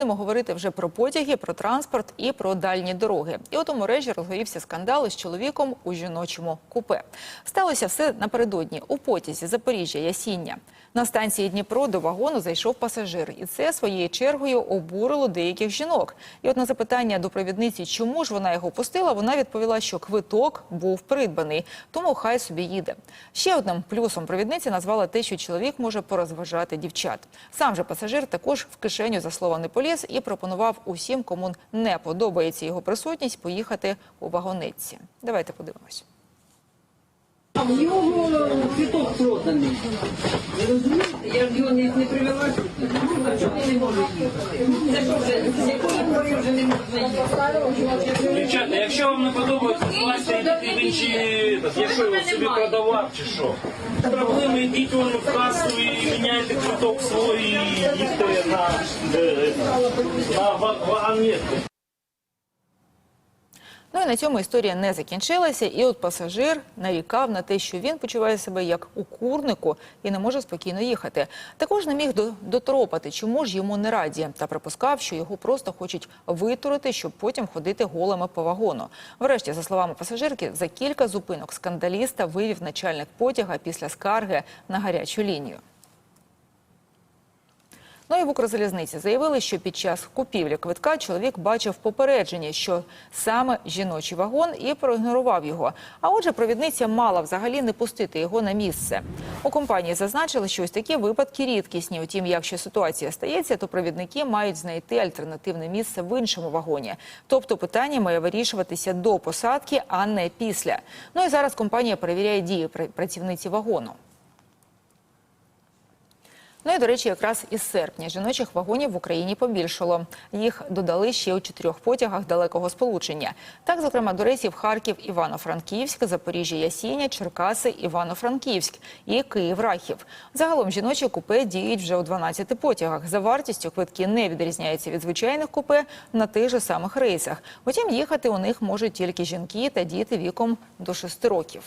Будемо говорити вже про потяги, про транспорт і про дальні дороги. І от у мережі розгорівся скандал із чоловіком у жіночому купе. Сталося все напередодні у потязі Запоріжжя Ясіння. На станції Дніпро до вагону зайшов пасажир, і це своєю чергою обурило деяких жінок. І от на запитання до провідниці, чому ж вона його пустила, вона відповіла, що квиток був придбаний, тому хай собі їде. Ще одним плюсом провідниці назвала те, що чоловік може порозважати дівчат. Сам же пасажир також в кишеню за слова не поліз і пропонував усім, кому не подобається його присутність, поїхати у вагонетці. Давайте подивимось. А в нього квіток проданий. Ви розумієте? Я ж його не, не привела сюди. А чому не можу їхати? Це що вже, з якої пори вже не можна їхати? Дівчата, якщо вам не подобається, власне, йдіть в інші, якщо ви собі продавав чи що. Проблеми йдіть вон в касу і міняйте квиток свій і Ну і на цьому історія не закінчилася. І от пасажир нарікав на те, що він почуває себе як у курнику і не може спокійно їхати. Також не міг до- доторопати, чому ж йому не раді, та припускав, що його просто хочуть витурити, щоб потім ходити голими по вагону. Врешті, за словами пасажирки, за кілька зупинок скандаліста вивів начальник потяга після скарги на гарячу лінію. Ну і в Укрзалізниці заявили, що під час купівлі квитка чоловік бачив попередження, що саме жіночий вагон і проігнорував його. А отже, провідниця мала взагалі не пустити його на місце. У компанії зазначили, що ось такі випадки рідкісні. Утім, якщо ситуація стається, то провідники мають знайти альтернативне місце в іншому вагоні. Тобто питання має вирішуватися до посадки, а не після. Ну і зараз компанія перевіряє дії працівниці вагону. Ну і до речі, якраз із серпня жіночих вагонів в Україні побільшало. Їх додали ще у чотирьох потягах далекого сполучення. Так, зокрема, до рейсів Харків, Івано-Франківськ, Запоріжжя, Ясіня, Черкаси, Івано-Франківськ і Київ Рахів. Загалом жіночі купе діють вже у 12 потягах. За вартістю квитки не відрізняються від звичайних купе на тих же самих рейсах. Утім, їхати у них можуть тільки жінки та діти віком до 6 років.